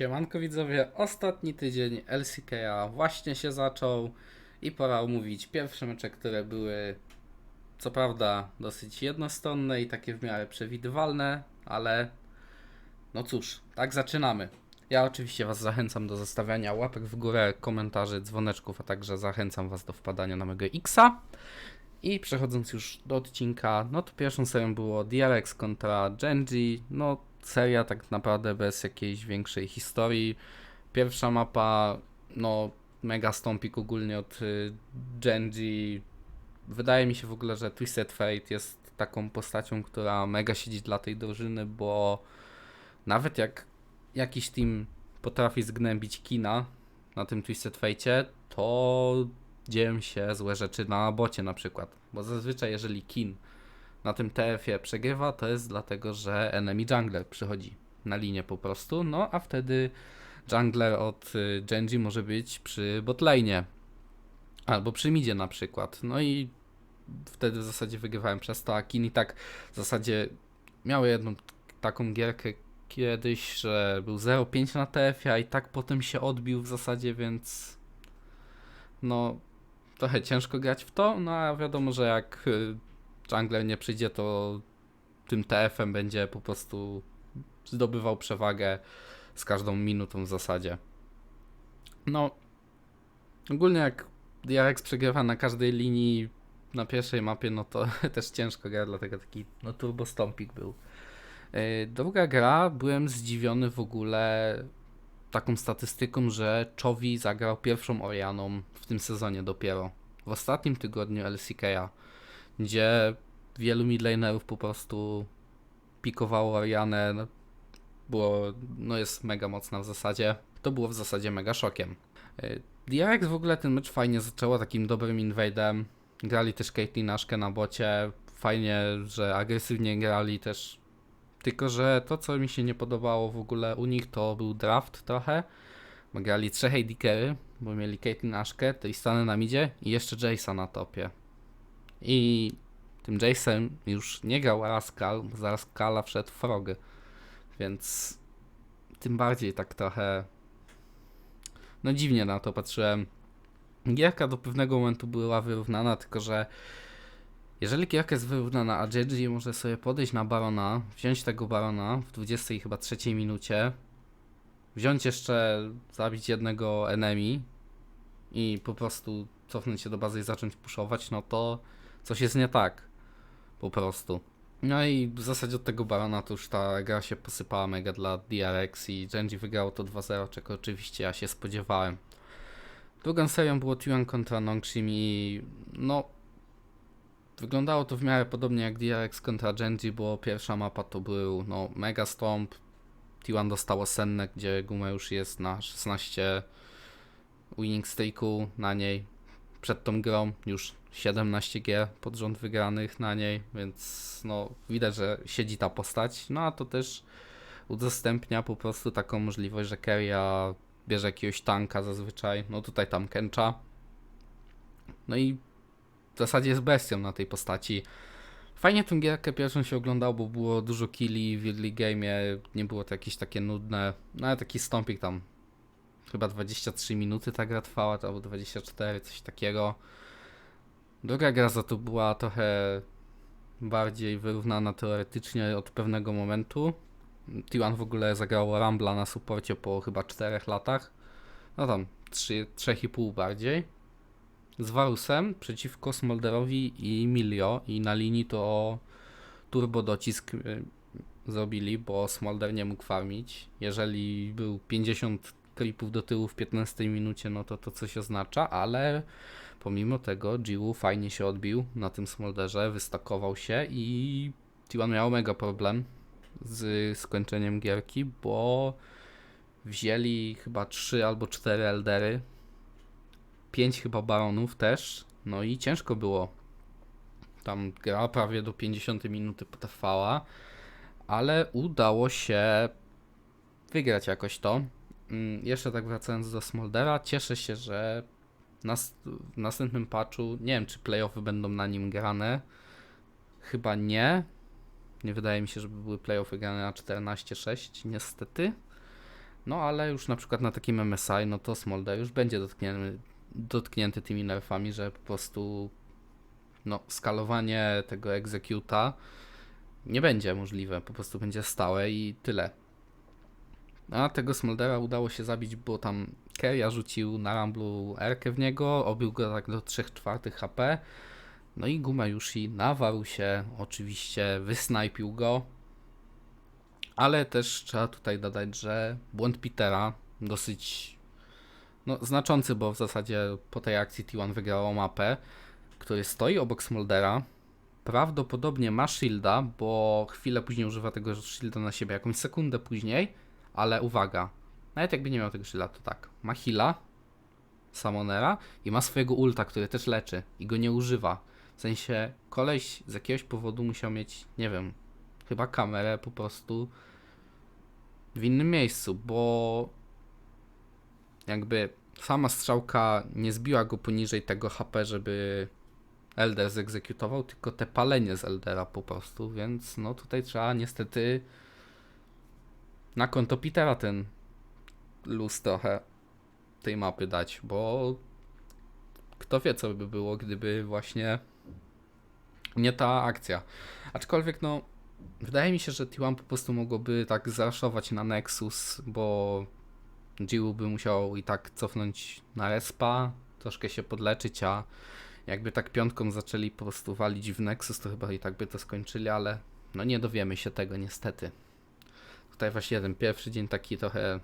Siemanko widzowie, ostatni tydzień LCK'a właśnie się zaczął i pora omówić pierwsze mecze, które były co prawda dosyć jednostronne i takie w miarę przewidywalne, ale no cóż, tak zaczynamy. Ja oczywiście Was zachęcam do zostawiania łapek w górę, komentarzy, dzwoneczków, a także zachęcam Was do wpadania na mego Xa. I przechodząc już do odcinka, no to pierwszą serią było DRX kontra Genji, no seria tak naprawdę bez jakiejś większej historii. Pierwsza mapa, no mega stąpik ogólnie od y, Genji. Wydaje mi się w ogóle, że Twisted Fate jest taką postacią, która mega siedzi dla tej drużyny, bo nawet jak jakiś team potrafi zgnębić kina na tym Twisted Fate, to dzieją się złe rzeczy na bocie na przykład. Bo zazwyczaj jeżeli kin na tym TF-ie przegrywa, to jest dlatego, że enemy jungler przychodzi na linię po prostu, no a wtedy jungler od y, Genji może być przy botlane albo przy midzie na przykład. No i wtedy w zasadzie wygrywałem przez to, a Kin i tak w zasadzie miały jedną taką gierkę kiedyś, że był 0-5 na TF-ie, a i tak potem się odbił w zasadzie, więc no trochę ciężko grać w to, no a wiadomo, że jak jungler nie przyjdzie, to tym TF-em będzie po prostu zdobywał przewagę z każdą minutą w zasadzie. No, ogólnie jak DRX przegrywa na każdej linii na pierwszej mapie, no to też ciężko gra, dlatego taki no turbo stompik był. Yy, Druga gra, byłem zdziwiony w ogóle taką statystyką, że Czowi zagrał pierwszą Orianą w tym sezonie dopiero. W ostatnim tygodniu LCK'a gdzie wielu midlanerów po prostu pikowało Orianę, no, było, no jest mega mocna w zasadzie. To było w zasadzie mega szokiem. Y, DRX w ogóle ten mecz fajnie zaczęło takim dobrym invadem. Grali też Caitlyn Ashkę na bocie. Fajnie, że agresywnie grali też. Tylko, że to co mi się nie podobało w ogóle u nich to był draft trochę. Grali trzech AD bo mieli Caitlyn Ashkę, Tristana na midzie i jeszcze Jace'a na topie. I tym Jace'em już nie grał Araskal, bo z Araskala wszedł Frog. Więc tym bardziej tak trochę. No dziwnie na to patrzyłem. Gierka do pewnego momentu była wyrównana, tylko że jeżeli gierka jest wyrównana, a JG może sobie podejść na Barona, wziąć tego Barona w 20 chyba trzeciej minucie, wziąć jeszcze, zabić jednego enemy i po prostu cofnąć się do bazy i zacząć puszować, no to coś jest nie tak. Po prostu. No i w zasadzie od tego Barona to już ta gra się posypała mega dla DRX i Genji wygrało to 2-0, czego oczywiście ja się spodziewałem. Drugą serią było Tuan kontra Nongshim i no wyglądało to w miarę podobnie jak DRX kontra Genji, bo pierwsza mapa to był no mega stomp. T1 dostało sennę, gdzie Guma już jest na 16 winning streaku na niej. Przed tą grą już 17 gier pod rząd wygranych na niej, więc no widać, że siedzi ta postać. No a to też udostępnia po prostu taką możliwość, że Keria bierze jakiegoś tanka zazwyczaj. No tutaj tam Kencha. No i w zasadzie jest bestią na tej postaci. Fajnie tę gierkę pierwszą się oglądał, bo było dużo killi w early game'ie, nie było to jakieś takie nudne, no ale taki stąpik tam, chyba 23 minuty ta gra trwała, to albo 24, coś takiego. Druga gra za to była trochę bardziej wyrównana teoretycznie od pewnego momentu. T1 w ogóle zagrało Rambla na suporcie po chyba 4 latach. No tam 3, 3,5 bardziej. Z Varusem przeciwko Smolderowi i Milio i na linii to turbo docisk y, zrobili, bo Smolder nie mógł farmić. Jeżeli był 50 creepów do tyłu w 15 minucie, no to to coś oznacza, ale pomimo tego Jiwu fajnie się odbił na tym Smolderze, wystakował się i T1 miał mega problem z skończeniem gierki, bo wzięli chyba 3 albo 4 eldery, 5 chyba baronów też, no i ciężko było. Tam gra prawie do 50 minuty potrwała, ale udało się wygrać jakoś to. Mm, Jeszcze tak wracając do Smoldera, cieszę się, że nas, w następnym patchu, nie wiem czy playoffy będą na nim grane, chyba nie. Nie wydaje mi się, żeby były playoffy grane na 14-6, niestety. No ale już na przykład na takim MSI, no to Smolder już będzie dotknięty, dotknięty tymi nerfami, że po prostu no, skalowanie tego executa nie będzie możliwe, po prostu będzie stałe i tyle. A tego Smoldera udało się zabić, bo tam Keria rzucił na Ramblu Erkę w niego, obił go tak do 3 czwartych HP. No i Gumayushi nawarł się, oczywiście wysnajpił go. Ale też trzeba tutaj dodać, że błąd Petera dosyć no, znaczący, bo w zasadzie po tej akcji T1 wygrało mapę, który stoi obok Smoldera. Prawdopodobnie ma shielda, bo chwilę później używa tego shielda na siebie, jakąś sekundę później, ale uwaga, nawet jakby nie miał tego shielda, to tak, ma heala, Summonera i ma swojego ulta, który też leczy i go nie używa. W sensie koleś z jakiegoś powodu musiał mieć, nie wiem, chyba kamerę po prostu w innym miejscu, bo jakby sama strzałka nie zbiła go poniżej tego HP, żeby Elder zegzekutował, tylko te palenie z Eldera po prostu, więc no tutaj trzeba niestety na konto Petera ten luz trochę tej mapy dać, bo kto wie co by było, gdyby właśnie nie ta akcja. Aczkolwiek no, wydaje mi się, że T1 po prostu mogłoby tak zaraszować na Nexus, bo Jiu by musiał i tak cofnąć na respa, troszkę się podleczyć, a jakby tak piątką zaczęli po prostu walić w Nexus, to chyba i tak by to skończyli, ale no nie dowiemy się tego niestety. Tutaj właśnie ten pierwszy dzień taki trochę,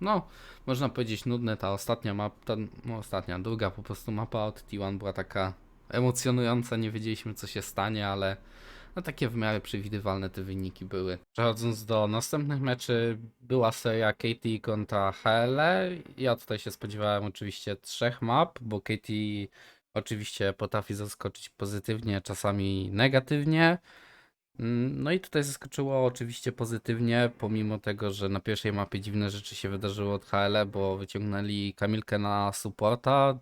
no można powiedzieć nudny, ta ostatnia mapa, ta, no ostatnia, druga po prostu mapa od T1 była taka emocjonująca, nie wiedzieliśmy co się stanie, ale no takie w miarę przewidywalne te wyniki były. Przechodząc do następnych meczy, była seria KT kontra HL. Ja tutaj się spodziewałem oczywiście trzech map, bo KT oczywiście potrafi zaskoczyć pozytywnie, czasami negatywnie. Mm, No i tutaj zaskoczyło oczywiście pozytywnie, pomimo tego, że na pierwszej mapie dziwne rzeczy się wydarzyły od HL, bo wyciągnęli Kamilkę na supporta,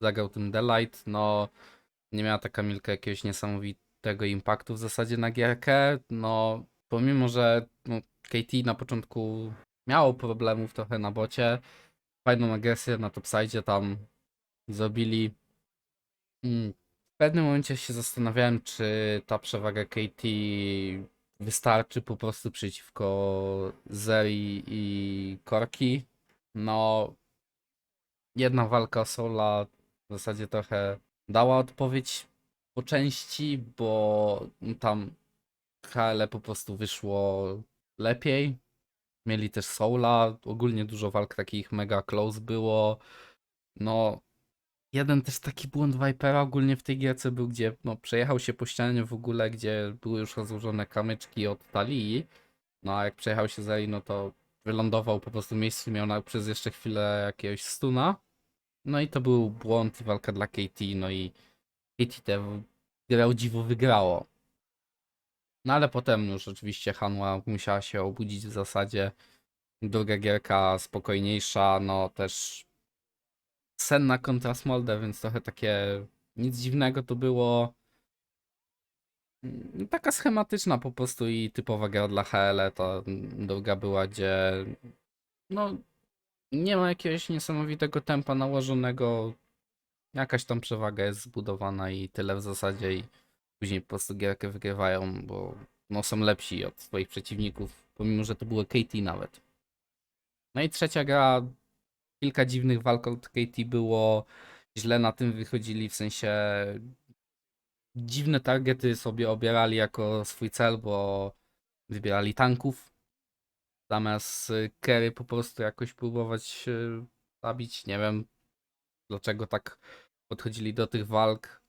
zagrał tym Delight, no nie miała ta Kamilka jakiegoś niesamowitego impaktu w zasadzie na gierkę, no pomimo, że no, KT na początku miało problemów trochę na bocie, fajną agresję na topside tam zrobili. Mm, pewnym momencie się zastanawiałem, czy ta przewaga KT wystarczy po prostu przeciwko Zeri i Korki. No, jedna walka Sola w zasadzie trochę dała odpowiedź po części, bo tam HL po prostu wyszło lepiej. Mieli też Soula, ogólnie dużo walk takich mega close było. No, jeden też taki błąd Vipera ogólnie w tej gierce był, gdzie no, przejechał się po ścianie w ogóle, gdzie były już rozłożone kamyczki od talii. No a jak przejechał się za no to wylądował po prostu w miejscu, miał na, przez jeszcze chwilę jakiegoś stuna. No i to był błąd i walka dla KT, no i KT tę grę o dziwo wygrało. No ale potem już oczywiście Hanła musiała się obudzić w zasadzie. Druga gierka spokojniejsza, no też senna kontra Smolder, więc trochę takie nic dziwnego to było. Mm, Taka schematyczna po prostu i typowa gra dla HL. To druga była, gdzie no nie ma jakiegoś niesamowitego tempa nałożonego. Jakaś tam przewaga jest zbudowana i tyle w zasadzie i później po prostu gierkę wygrywają, bo no, są lepsi od swoich przeciwników, pomimo, że to było KT nawet. No i trzecia gra, kilka dziwnych walk od KT było, źle na tym wychodzili, w sensie dziwne targety sobie obierali jako swój cel, bo wybierali tanków, zamiast y, carry po prostu jakoś próbować y, zabić, nie wiem dlaczego tak podchodzili do tych walk.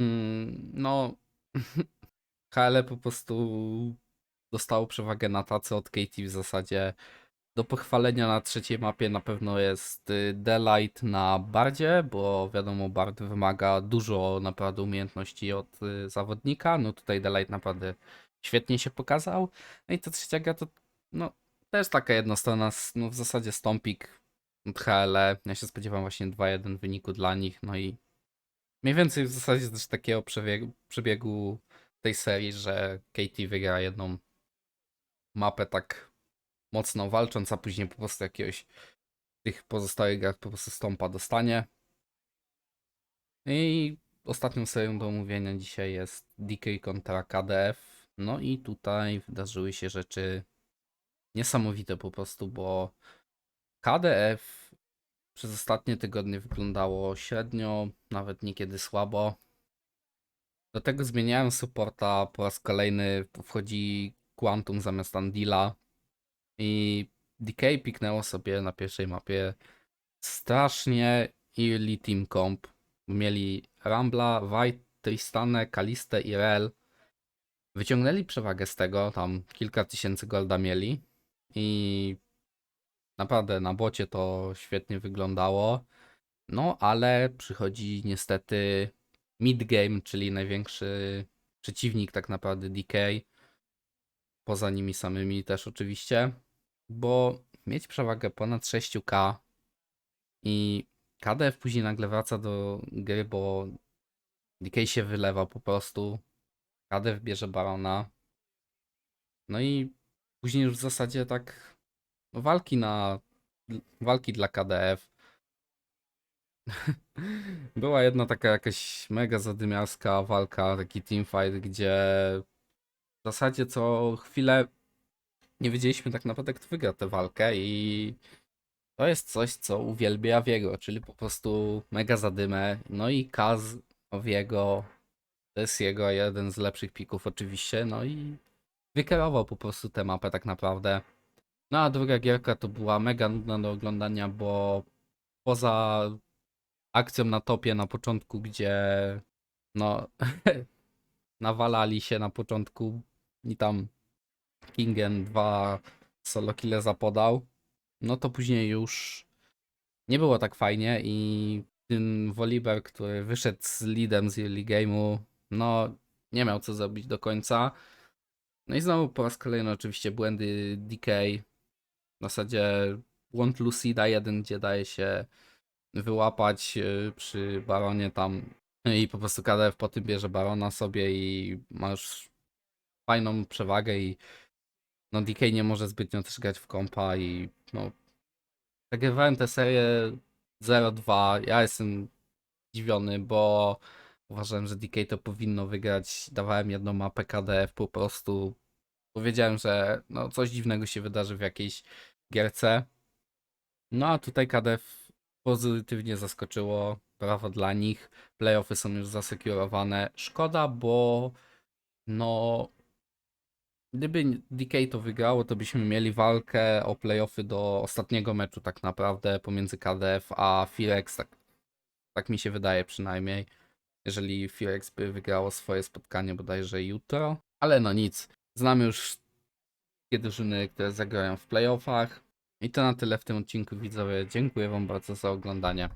Mm, No, HL po prostu dostało przewagę na tacy od Katie w zasadzie. Do pochwalenia na trzeciej mapie na pewno jest y, Delight na Bardzie, bo wiadomo, Bard wymaga dużo naprawdę umiejętności od y, zawodnika. No tutaj Delight naprawdę świetnie się pokazał. No i ta trzecia gra to no, też taka jednostronna, s- no w zasadzie stąpik od HL. Ja się spodziewam właśnie 2-1 wyniku dla nich, no i mniej więcej w zasadzie też takiego przebiegu, przebiegu tej serii, że KT wygra jedną mapę tak mocno walcząc, a później po prostu jakiegoś tych pozostałych grach po prostu stąpa dostanie. I ostatnią serią do omówienia dzisiaj jest DK kontra KDF. No i tutaj wydarzyły się rzeczy niesamowite po prostu, bo KDF przez ostatnie tygodnie wyglądało średnio, nawet niekiedy słabo. Do tego zmieniałem supporta, po raz kolejny wchodzi Quantum zamiast Andila i DK piknęło sobie na pierwszej mapie strasznie early team comp. Mieli Rambla, White, Tristanę, Kalistę i Rel. Wyciągnęli przewagę z tego, tam kilka tysięcy golda mieli i naprawdę na bocie to świetnie wyglądało. No, ale przychodzi niestety mid-game, czyli największy przeciwnik tak naprawdę DK. Poza nimi samymi też oczywiście. Bo mieć przewagę ponad 6k i KDF później nagle wraca do gry, bo DK się wylewa po prostu. KDF bierze Barona. No i później już w zasadzie tak no, walki na walki dla KDF. Była jedna taka jakaś mega zadymiarska walka, taki teamfight, gdzie w zasadzie co chwilę nie wiedzieliśmy tak naprawdę kto wygra tę walkę i to jest coś, co uwielbia Wiego, czyli po prostu mega zadymę. No i Kaz Wiego to jest jego jeden z lepszych pików oczywiście, no i wykierował po prostu tę mapę tak naprawdę. No a druga gierka to była mega nudna do oglądania, bo poza akcją na topie na początku, gdzie no nawalali się na początku i tam Kingen dwa solo kille zapodał, no to później już nie było tak fajnie i ten Volibear, który wyszedł z leadem z early game'u, no nie miał co zrobić do końca. No i znowu po raz kolejny oczywiście błędy DK. W zasadzie błąd Lucida jeden, gdzie daje się wyłapać y, przy Baronie tam i po prostu KDF po tym bierze Barona sobie i ma już fajną przewagę i no DK nie może zbytnio też grać w kompa i no zagrywałem tę serię 0-2, ja jestem zdziwiony, bo uważałem, że DK to powinno wygrać, dawałem jedną mapę KDF po prostu, powiedziałem, że no coś dziwnego się wydarzy w jakiejś gierce, no a tutaj KDF pozytywnie zaskoczyło, brawo dla nich, playoffy są już zasekurowane, szkoda, bo no Gdyby DK to wygrało, to byśmy mieli walkę o playoffy do ostatniego meczu tak naprawdę pomiędzy KDF a Firex, tak, tak mi się wydaje przynajmniej. Jeżeli Firex by wygrało swoje spotkanie bodajże jutro. Ale no nic, znamy już wszystkie drużyny, które zagrają w playoffach. I to na tyle w tym odcinku widzowie. Dziękuję wam bardzo za oglądanie.